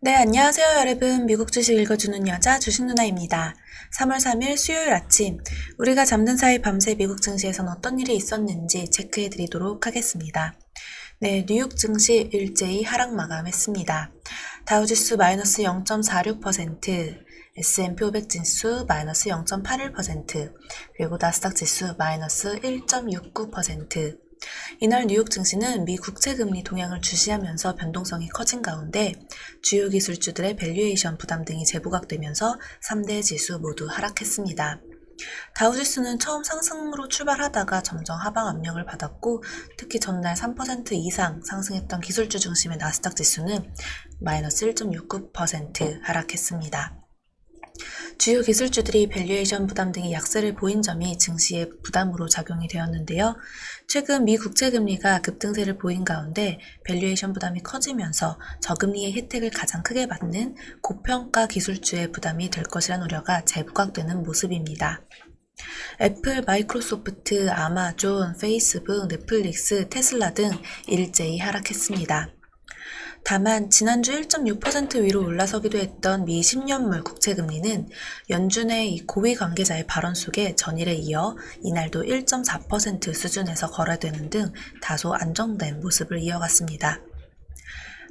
네, 안녕하세요, 여러분. 미국 주식 읽어주는 여자 주식 누나입니다. 3월 3일 수요일 아침, 우리가 잠든 사이 밤새 미국 증시에선 어떤 일이 있었는지 체크해 드리도록 하겠습니다. 네, 뉴욕 증시 일제히 하락 마감했습니다. 다우지수 마이너스 0.46%, S&P 500 지수 마이너스 0.81%, 그리고 나스닥 지수 마이너스 1.69%, 이날 뉴욕 증시는 미 국채금리 동향을 주시하면서 변동성이 커진 가운데 주요 기술주들의 밸류에이션 부담 등이 재부각되면서 3대 지수 모두 하락했습니다. 다우지수는 처음 상승으로 출발하다가 점점 하방 압력을 받았고 특히 전날 3% 이상 상승했던 기술주 중심의 나스닥 지수는 마이너스 1.69% 하락했습니다. 주요 기술주들이 밸류에이션 부담 등의 약세를 보인 점이 증시의 부담으로 작용이 되었는데요. 최근 미 국채금리가 급등세를 보인 가운데 밸류에이션 부담이 커지면서 저금리의 혜택을 가장 크게 받는 고평가 기술주의 부담이 될 것이란 우려가 재부각되는 모습입니다. 애플, 마이크로소프트, 아마존, 페이스북, 넷플릭스, 테슬라 등 일제히 하락했습니다. 다만 지난주 1.6% 위로 올라서기도 했던 미 10년물 국채 금리는 연준의 이 고위 관계자의 발언 속에 전일에 이어 이날도 1.4% 수준에서 거래되는 등 다소 안정된 모습을 이어갔습니다.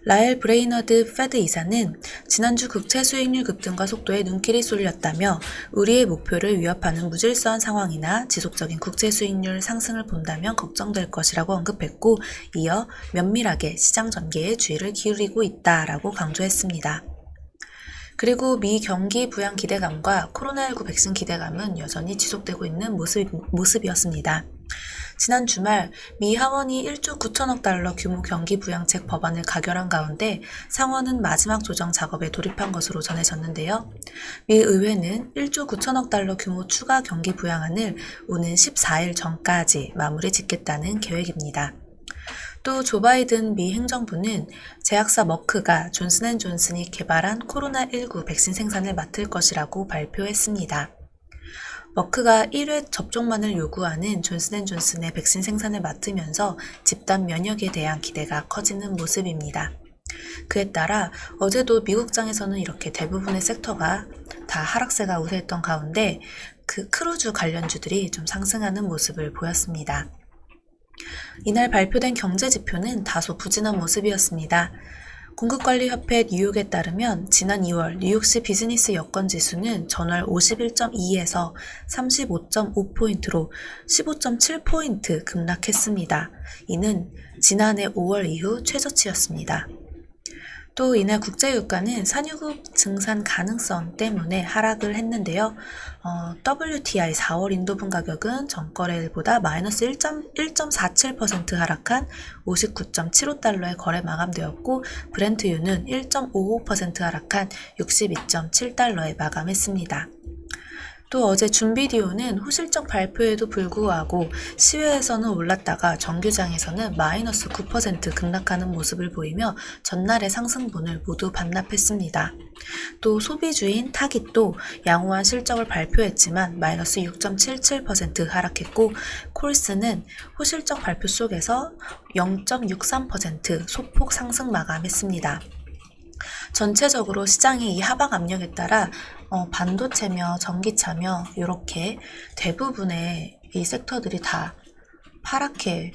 라엘 브레이너드 페드 이사는 지난주 국채 수익률 급등과 속도에 눈길이 쏠렸다며 우리의 목표를 위협하는 무질서한 상황이나 지속적인 국채 수익률 상승을 본다면 걱정될 것이라고 언급했고 이어 면밀하게 시장 전개에 주의를 기울이고 있다라고 강조했습니다. 그리고 미 경기 부양 기대감과 코로나19 백신 기대감은 여전히 지속되고 있는 모습, 모습이었습니다. 지난 주말 미 하원이 1조 9천억 달러 규모 경기 부양책 법안을 가결한 가운데 상원은 마지막 조정 작업에 돌입한 것으로 전해졌는데요. 미 의회는 1조 9천억 달러 규모 추가 경기 부양안을 오는 14일 전까지 마무리 짓겠다는 계획입니다. 또 조 바이든 미 행정부는 제약사 머크가 존슨앤존슨이 개발한 코로나19 백신 생산을 맡을 것이라고 발표했습니다. 머크가 1회 접종만을 요구하는 존슨앤존슨의 백신 생산을 맡으면서 집단 면역에 대한 기대가 커지는 모습입니다. 그에 따라 어제도 미국장에서는 이렇게 대부분의 섹터가 다 하락세가 우세했던 가운데 그 크루즈 관련주들이 좀 상승하는 모습을 보였습니다. 이날 발표된 경제 지표는 다소 부진한 모습이었습니다. 공급관리협회 뉴욕에 따르면 지난 2월 뉴욕시 비즈니스 여건 지수는 전월 51.2에서 35.5포인트로 15.7포인트 급락했습니다. 이는 지난해 5월 이후 최저치였습니다. 또 이날 국제유가는 산유국 증산 가능성 때문에 하락을 했는데요. 어, WTI 4월 인도분 가격은 전거래일보다 마이너스 1.47% 하락한 59.75달러에 거래 마감되었고 브렌트유는 1.55% 하락한 62.7달러에 마감했습니다. 또 어제 준비디오는 호실적 발표에도 불구하고 시외에서는 올랐다가 정규장에서는 마이너스 9% 급락하는 모습을 보이며 전날의 상승분을 모두 반납했습니다. 또 소비주인 타깃도 양호한 실적을 발표했지만 마이너스 6.77% 하락했고 콜스는 호실적 발표 속에서 0.63% 소폭 상승 마감했습니다. 전체적으로 시장의 이 하방 압력에 따라 어, 반도체며 전기차며 이렇게 대부분의 이 섹터들이 다 파랗게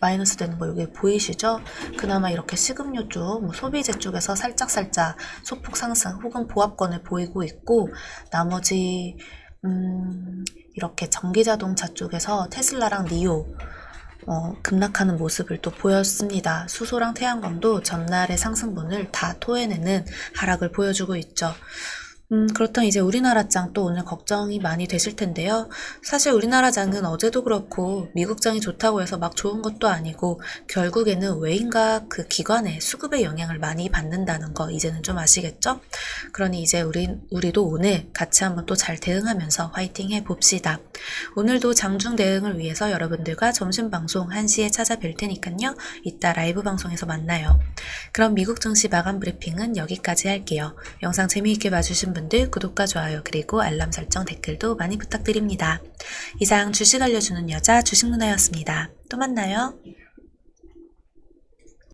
마이너스 되는 거 여기 보이시죠? 그나마 이렇게 식음료 쪽, 뭐 소비재 쪽에서 살짝살짝 소폭 상승 혹은 보합권을 보이고 있고 나머지 음, 이렇게 전기자동차 쪽에서 테슬라랑 니오 어, 급락하는 모습을 또 보였습니다. 수소랑 태양광도 전날의 상승분을 다 토해내는 하락을 보여주고 있죠. 음, 그렇다면 이제 우리나라 장 또 오늘 걱정이 많이 되실 텐데요. 사실 우리나라 장은 어제도 그렇고 미국 장이 좋다고 해서 막 좋은 것도 아니고 결국에는 외인과 그 기관의 수급의 영향을 많이 받는다는 거 이제는 좀 아시겠죠? 그러니 이제 우리, 우리도 오늘 같이 한번 또 잘 대응하면서 화이팅 해 봅시다. 오늘도 장중 대응을 위해서 여러분들과 점심 방송 1시에 찾아뵐 테니까요. 이따 라이브 방송에서 만나요. 그럼 미국 증시 마감 브리핑은 여기까지 할게요. 영상 재미있게 봐주신 분들 구독과 좋아요 그리고 알람 설정 댓글도 많이 부탁드립니다. 이상 주식 알려주는 여자 주식 누나였습니다. 또 만나요.